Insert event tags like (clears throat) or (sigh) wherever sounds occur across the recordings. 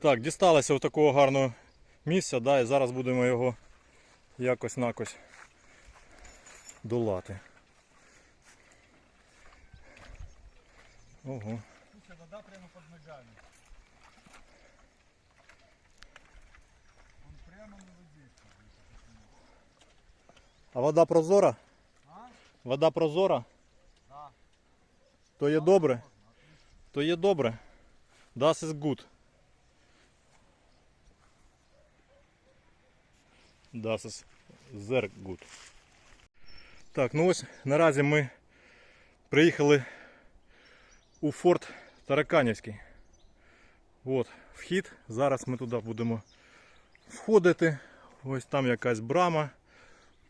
Так, дісталося ось такого гарного місця, да, і зараз будемо його якось накось долати. Ого. вода прямо под ногами. Он прямо на воде. А вода прозора? А? Вода прозора? Да. То є добре? То є добре. Das is good. Das is sehr good. Так, ну ось наразі ми приїхали у форт Тараканівський. От вхід. Зараз ми туди будемо входити. Ось там якась брама.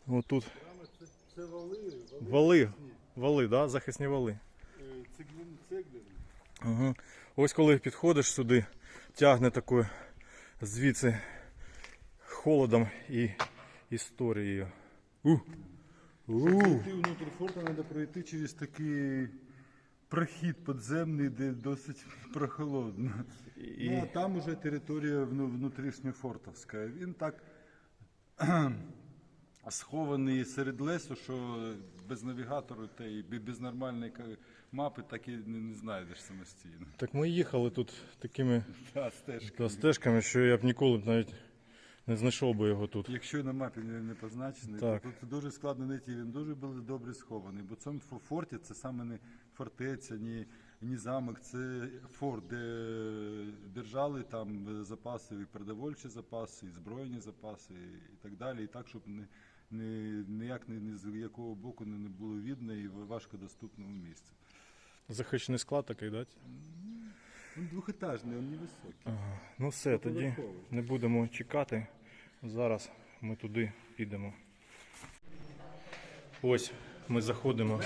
Ось тут Це вали, вали. Вали, да? захисні вали. цеглин, цеглин. Ага. Ось коли підходиш сюди, тягне такою звідси холодом і історією. У. У. Пройти внутрь форта треба пройти через такий прохід підземний, де досить (laughs) прохолодно. І- Ну, а там уже територія внутрішньофортовська. Він так (clears throat) схований серед лесу, що без навігатору та й без нормальної мапи так і не, знайдеш самостійно. Так ми їхали тут такими (laughs) Та стежка. та, стежками, що я б ніколи б навіть не знайшов би його тут. Якщо на мапі не, не позначений, Так. то тут дуже складно знайти. Він дуже був добре схований. Бо цьому форті це саме не фортеця, ні, ні замок, це форт, де держали там запаси, і продовольчі запаси, і збройні запаси, і так далі. І так, щоб не, не, ніяк не, не з якого боку не, не було видно і в важкодоступному місці. Захищений склад такий, да? Він двохетажний, він невисокий. Ага. Ну все, тоді Поверховий. не будемо чекати. Зараз ми туди підемо. Ось ми заходимо.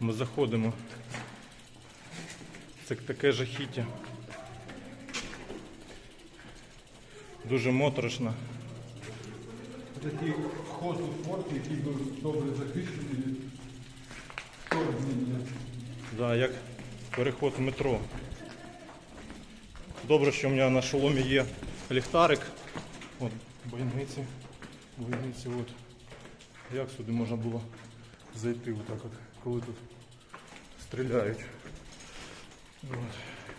Ми заходимо. Це таке жахіття. Дуже моторошно. Такий вход у форт, який був добре захищений від вторгнення. Да, як переход в метро. Добре, що у мене на шоломі є ліхтарик. От бойниці. Бойниці, от. Як сюди можна було зайти отак от, коли тут стріляють. От.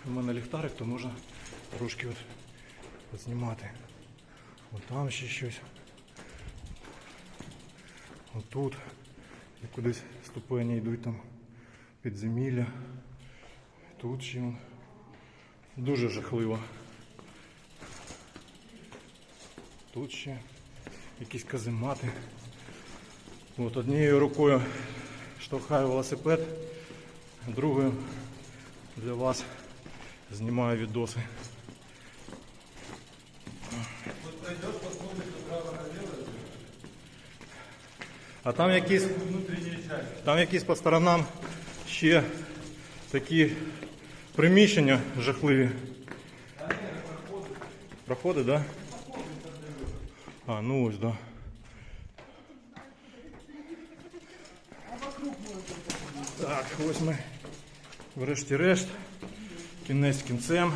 У мене ліхтарик, то можна трошки от, от знімати. От там ще щось. Отут. І кудись ступені йдуть там підземілля. Тут ще дуже жахливо. Тут ще якісь каземати. От однією рукою штовхаю велосипед, другою для вас знімаю відоси. А там якісь, там якісь по сторонам ще такі приміщення жахливі. Проходи, так? Да? А, ну ось, да. Так, ось ми врешті-решт. Кінець кінцем.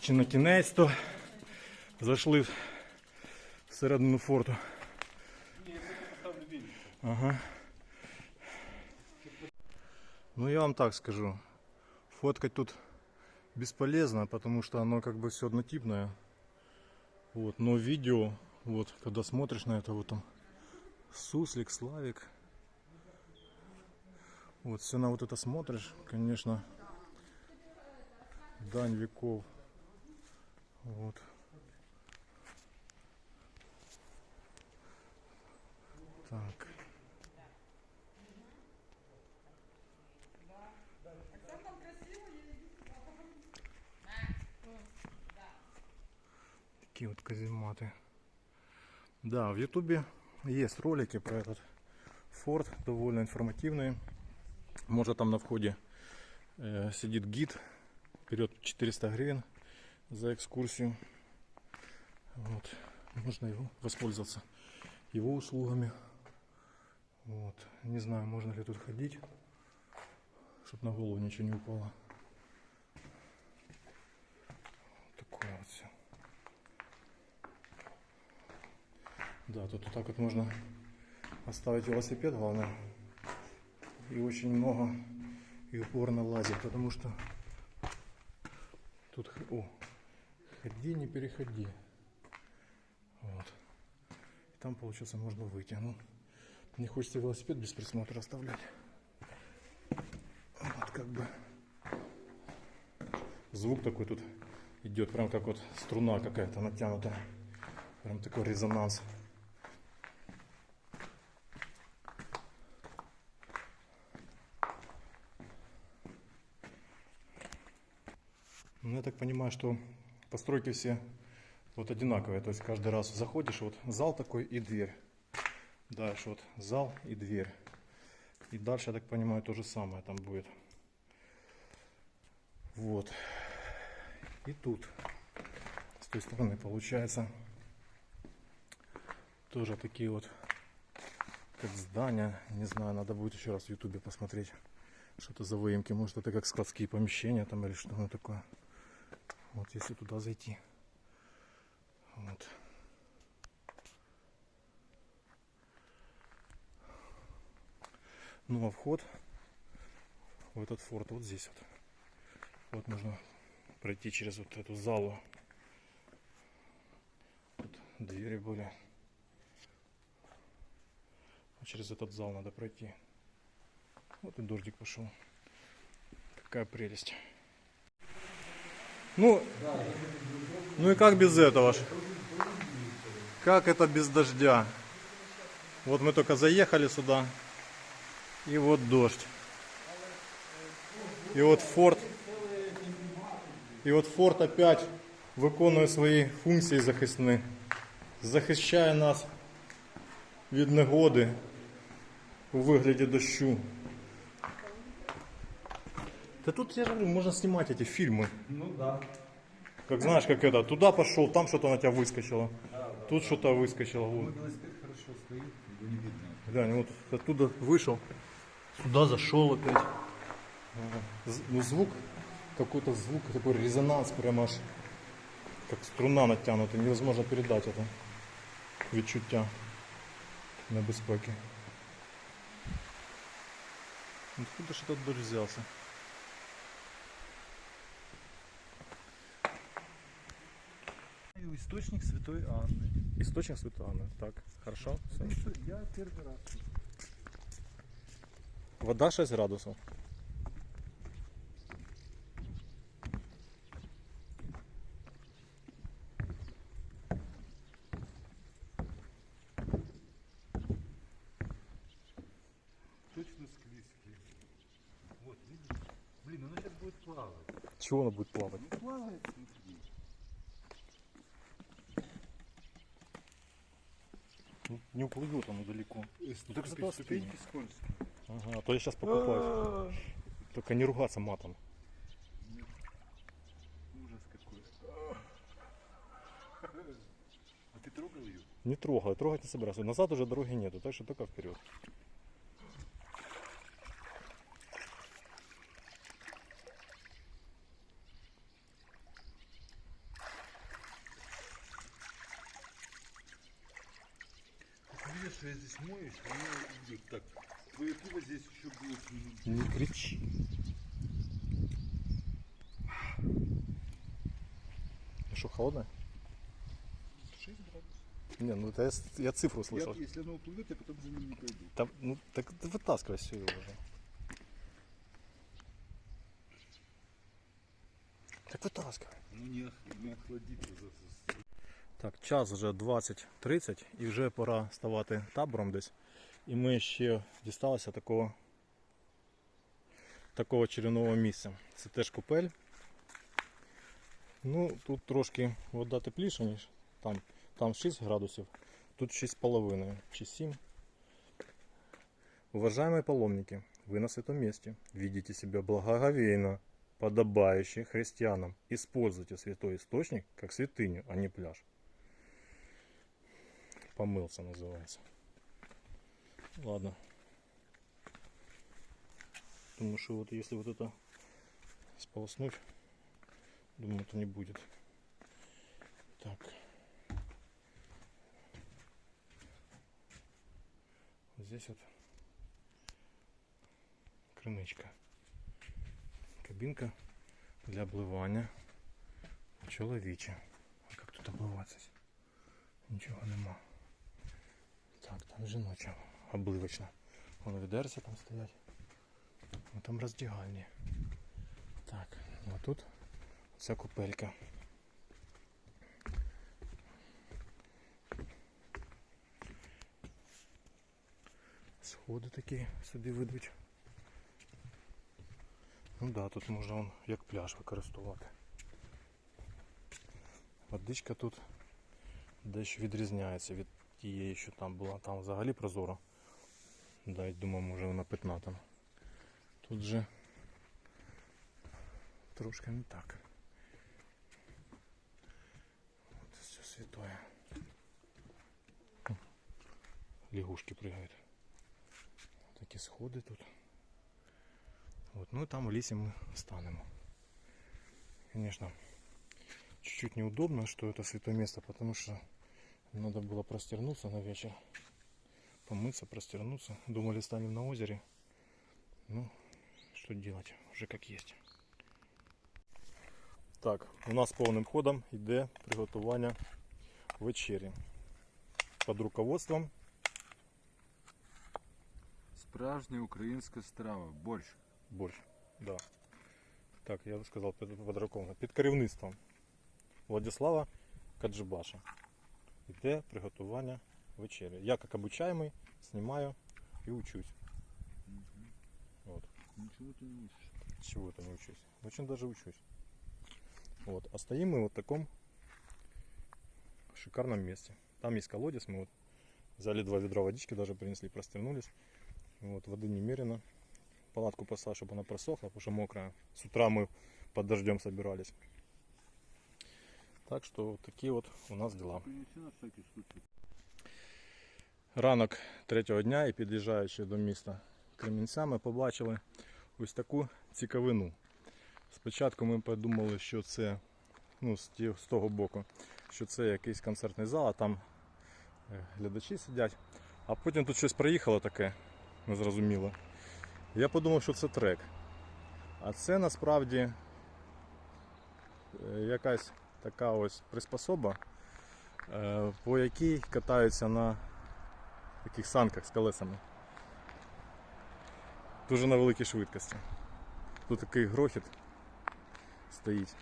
Чи на кінець то зайшли всередину форту. Ага. Ну я вам так скажу. Фоткать тут бесполезно, потому что оно как бы все однотипное. Вот, но видео, вот, когда смотришь на это, вот там Суслик, Славик. Вот, все на вот это смотришь, конечно, дань веков. Вот. Так. Такие вот казематы. Да, в Ютубе есть ролики про этот форт, довольно информативные. Может там на входе э, сидит гид, берет 400 гривен за экскурсию. Вот. Можно его воспользоваться его услугами. Вот. Не знаю, можно ли тут ходить, чтобы на голову ничего не упало. Да, тут вот так вот можно оставить велосипед, главное. И очень много и упорно лазить, потому что тут, о, ходи, не переходи. Вот. И там, получается, можно выйти. Ну, не хочется велосипед без присмотра оставлять. Вот как бы звук такой тут идет, прям как вот струна какая-то натянутая. Прям такой резонанс. Я так понимаю, что постройки все вот одинаковые. То есть каждый раз заходишь, вот зал такой и дверь. Дальше вот зал и дверь. И дальше, я так понимаю, то же самое там будет. Вот. И тут. С той стороны получается тоже такие вот как здания. Не знаю, надо будет еще раз в ютубе посмотреть. Что это за выемки. Может это как складские помещения там или что оно такое. Вот если туда зайти. Вот. Ну а вход в этот форт вот здесь вот. Вот нужно пройти через вот эту залу. Тут двери были. А через этот зал надо пройти. Вот и дождик пошел. Какая прелесть. Ну, ну и как без этого ж? Как это без дождя? Вот мы только заехали сюда, и вот дождь. І от форт. І от форт опять виконує свої функції захисні. Захищає нас від негоди у вигляді дощу. Да тут, я же говорю, можно снимать эти фильмы. Ну да. Как знаешь, как это, туда пошел, там что-то на тебя выскочило. Тут что-то выскочило. Вот. Велосипед хорошо стоит, его не видно. Глянь, вот оттуда вышел, сюда зашел опять. З- Ну, звук, какой-то звук, такой резонанс, прям аж как струна натянута, невозможно передать это відчуття небезпеки. Откуда ж этот дождь взялся? Источник Святой Анны. Источник Святой Анны. Так, хорошо. всё. Я первый раз. Вода 6 градусов. Точно склизкий. Вот, видишь? Блин, оно сейчас будет плавать. Чего оно будет Не уплывет оно далеко. Ну, так зато скользкие. Ага, а то я сейчас покупаюсь. Только не ругаться матом. Ужас какой. А ты трогал ее? Не трогал, трогать не собираюсь. Назад уже дороги нету, так что только вперед. Что я здесь моюсь, у меня идет так. Твое пиво здесь еще будет минут Не кричи. Ну что, холодно? 6 градусов. Не, ну это я, я цифру слышал. Я, если оно уплывет, я потом за ним не пойду. Там, ну так ты вытаскивай все его уже. Так вытаскивай. Ну не, ох- не охладится за Так, час вже 20.30 і вже пора ставати табором десь. І ми ще дісталися такого такого чарівного місця. Це теж купель. Ну, тут трошки вода тепліша, ніж там. Там 6 градусів, тут 6,5 чи 7. Уважаемые паломники, вы на святом месте. Видите себя благоговейно, подобающий христианам. Используйте святой источник как святыню, а не пляж. Помылся называется. Ладно. Думаю, что вот если вот это сполоснуть, думаю, это не будет. Так. Здесь вот криничка. Кабінка для обливання. Чоловіче. А як тут обливатися? Нічого нема. Так, там жіноча, обливочна. Вон відерця там стоять. Ну там роздягальні. Так, ну а тут ця купелька. Сходи такі собі ведуть. Ну да, тут можна он, як пляж використовувати. Водичка тут дещо відрізняється від тієї, що там була. Там взагалі прозоро. Навіть думаю, може вона питна там. Тут же трошки не так. От все святое. Хм. Лягушки пригають. Такі сходи тут. Вот, ну и там в лесе мы встанем. Конечно, чуть-чуть неудобно, что это святое место, потому что надо было простернуться на вечер. Помыться, простернуться. Думали, станем на озере. Ну, что делать, уже как есть. Так, у нас повним ходом йде приготування вечері. Під руководством Справжня українська страва, борщ. борщ. Да. Так, я сказав під, під руководством. Під керівництвом Владислава Каджибаша. Йде приготування вечері. Я, як обучаємий, знімаю і учусь. Вот. Нічого ти не учиш. Чего-то не учусь. Очень даже учусь. Вот. А стоим мы вот в таком шикарном месте. Там есть колодец, мы вот взяли два ведра водички, даже принесли, простернулись. Вот, воды немерено. Палатку поставил, чтобы она просохла, потому что мокрая. С утра мы под дождем собирались. Так что вот такие вот у нас случай. Ранок третього дня і під'їжджаючи до міста Кремінця, ми побачили ось таку цікавину. Спочатку ми подумали, що це ну, з, того боку, що це якийсь концертний зал, а там е, глядачі сидять. А потім тут щось приїхало таке, незрозуміло. Я подумав, що це трек. А це насправді е, якась така ось приспособа, е, по якій катаються на таких санках з колесами. Дуже на великій швидкості. Тут такий грохіт стоїть,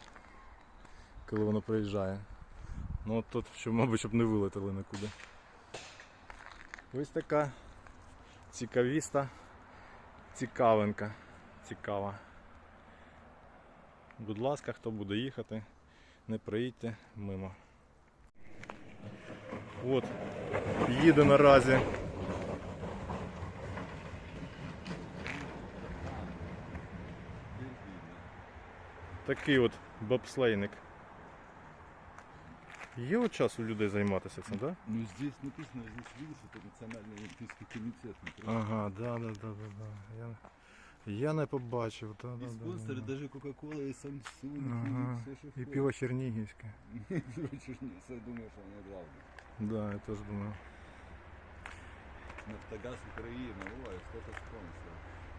коли воно приїжджає. Ну от тут, щоб, мабуть, щоб не вилетіли нікуди. Ось така цікавіста, цікавинка. Цікава. Будь ласка, хто буде їхати, не приїдьте мимо. От, їде наразі. Такий от бобслейник. Є от час у людей займатися цим, так? Да? Ну здесь написано, здесь видишь, это национальный олимпийский комитет. не? Ага, да, да, да, да, да. Я, я не побачив, да, И да, спонсоры, да, даже Кока-Кола, и Samsung, Ага. и все, что І пиво Чернігівське. Короче, не все думаю, что оно главное. Да, я теж думаю. Нафтогаз Украина, ой, сколько спонсоров.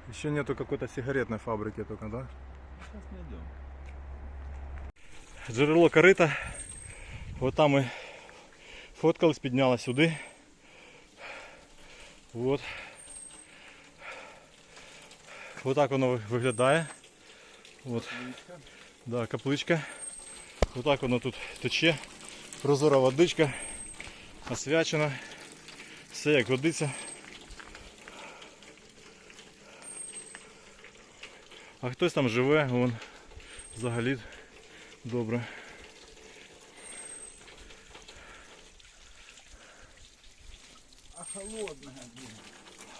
Еще нету какой-то сигаретной фабрики только, да? Сейчас найдем. Джерело корита. От там ми фоткались, підняли сюди. От. Ось так воно виглядає. От. Да, капличка. Ось так воно тут тече. Прозора водичка. Освячена. Все як годиться. А хтось там живе, вон взагалі добре. А холодная, блин.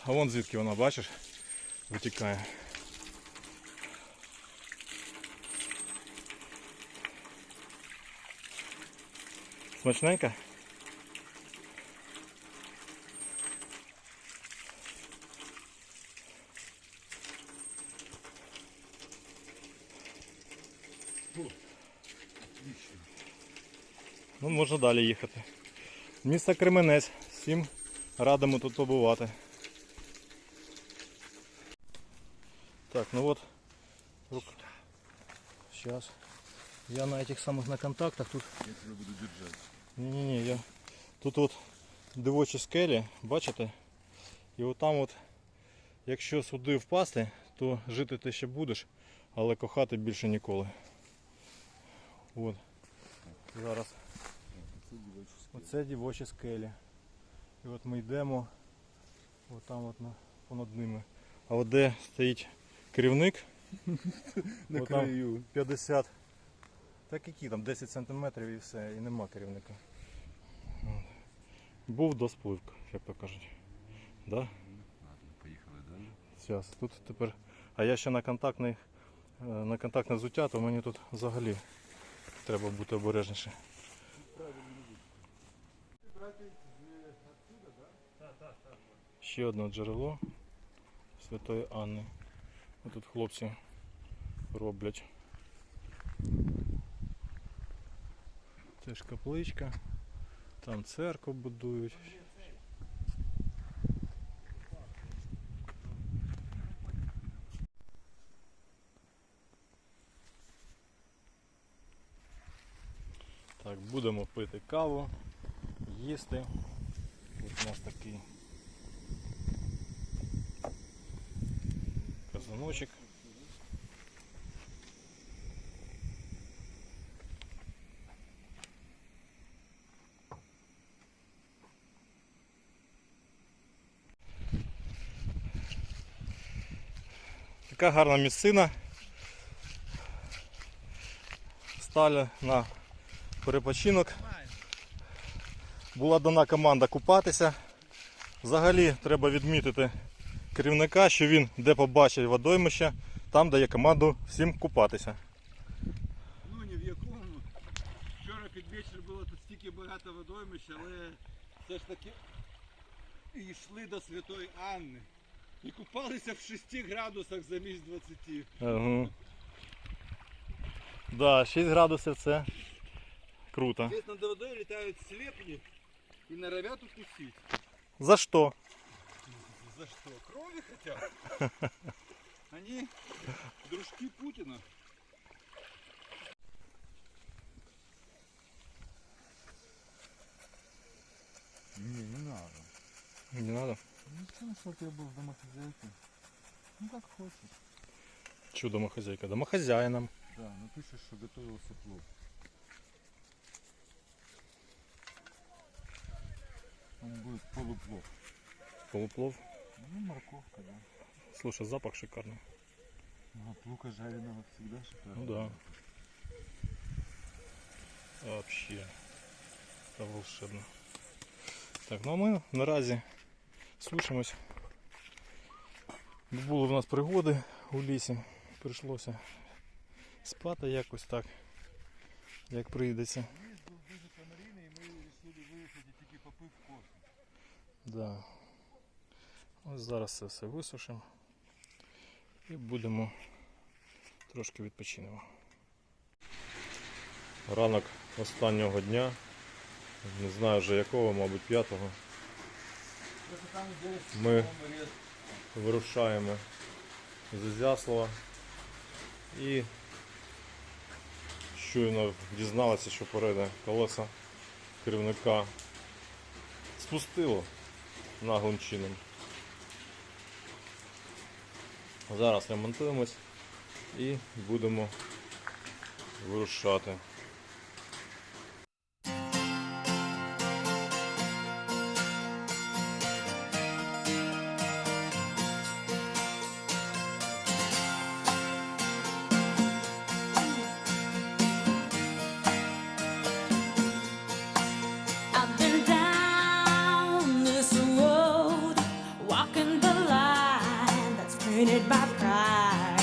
А вон звідки вона, бачиш, витікає. Смачненька? Ну, можна далі їхати. Місто Кременець. Всім радимо тут побувати. Так, ну вот. Сейчас. Я на этих самых на контактах тут. Я тебе буду держати. Ні-ні-ні, я. Тут от дивочі скелі, бачите? І от там от, якщо сюди впасти, то жити ти ще будеш, але кохати більше ніколи. От. Зараз. Це Оце дівочі скелі. І от ми йдемо от там от на, понад ними. А от де стоїть керівник, (laughs) На Отам. краю. 50. Так які там 10 сантиметрів і все, і нема керівника. От. Був до спливка, як то кажуть. Да? Ладно, поїхали далі. Зараз. Тут тепер. А я ще на контактний, е, на контактне взуття, то мені тут взагалі треба бути обережніше. Ще одне джерело Святої Анни. Ось Тут хлопці роблять. Теж капличка. Там церкву будують. Так, будемо пити каву, їсти. От у нас такий казаночок. Така гарна місцина. Стали на перепочинок. Була дана команда купатися. Взагалі треба відмітити керівника, що він де побачить водоймище, там дає команду всім купатися. Ну ні в якому. Вчора під вечір було тут стільки багато водоймищ, але все ж таки йшли до Святої Анни. І купалися в 6 градусах замість 20. Ага. Да, 6 градусів це круто. Здесь над водой летают слепни и норовят укусить. За що? За что? Крови хотят? (laughs) Они дружки Путина. Не, не надо. Не надо. Ну, что, я был домохозяйкой? Ну, как хочешь. Чудо домохозяйка. Домохозяїном. Да, напишешь, что готовился плов. Он будет полуплов. Полуплов. Ну, морковка, да. Слушай, запах шикарний. Ну, от лука жареного всегда шикарно. Ну да. Вообще. Це волшебно. Так, ну а ми наразі слушаємось. Були в нас пригоди у лісі. Прийшлося спати якось так, як прийдеться. Ліс був дуже комарійний, і ми вирішили виїхати тільки попив кофе. Да. Ось зараз це все висушимо і будемо трошки відпочинемо. Ранок останнього дня, не знаю вже якого, мабуть, п'ятого. Ми вирушаємо з Ізяслава і щойно дізналися, що переде колеса керівника спустило наглим чином. Зараз ремонтуємось і будемо вирушати. tainted by pride.